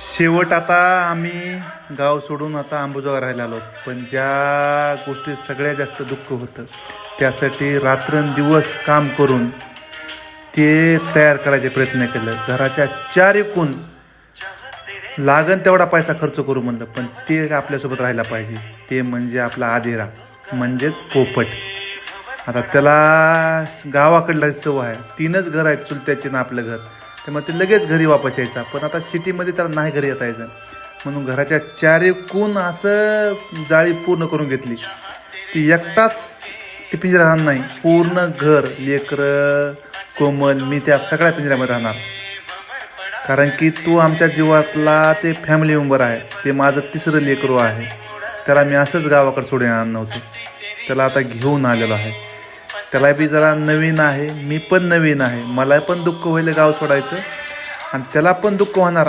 शेवट आता आम्ही गाव सोडून आता अंबुजोगा राहायला आलो. पण ज्या गोष्टी सगळ्यात जास्त दुःख होतं त्यासाठी रात्रंदिवस काम करून ते तयार करायचे प्रयत्न केलं. घराच्या चार एकूण लागन तेवढा पैसा खर्च करू म्हणलं पण ते आपल्यासोबत राहायला पाहिजे. ते म्हणजे आपला आधेरा म्हणजेच पोपट. आता त्याला गावाकडला सवय आहे. तीनच घर आहेत चुलत्याचे ना आपलं घर. त्यामुळे ते लगेच घरी वापस यायचा. पण आता सिटीमध्ये त्याला नाही घरी येता यायचं म्हणून घराच्या चारेकून असं जाळी पूर्ण करून घेतली. ती एकटाच ती पिंजरा राहणार नाही. पूर्ण घर लेकरं कोमल मी त्या सगळ्या पिंजऱ्यामध्ये राहणार. कारण की तू आमच्या जीवातला ते फॅमिली मेंबर आहे. ते माझं तिसरं लेकरू आहे. त्याला मी असंच गावाकडे सोडून आणणार नव्हतं. त्याला आता घेऊन आलेलो आहे. त्याला बी जरा नवीन आहे मी पण नवीन आहे. मला पण दुःख होईल गाव सोडायचं. आणि त्याला पण दुःख होणार.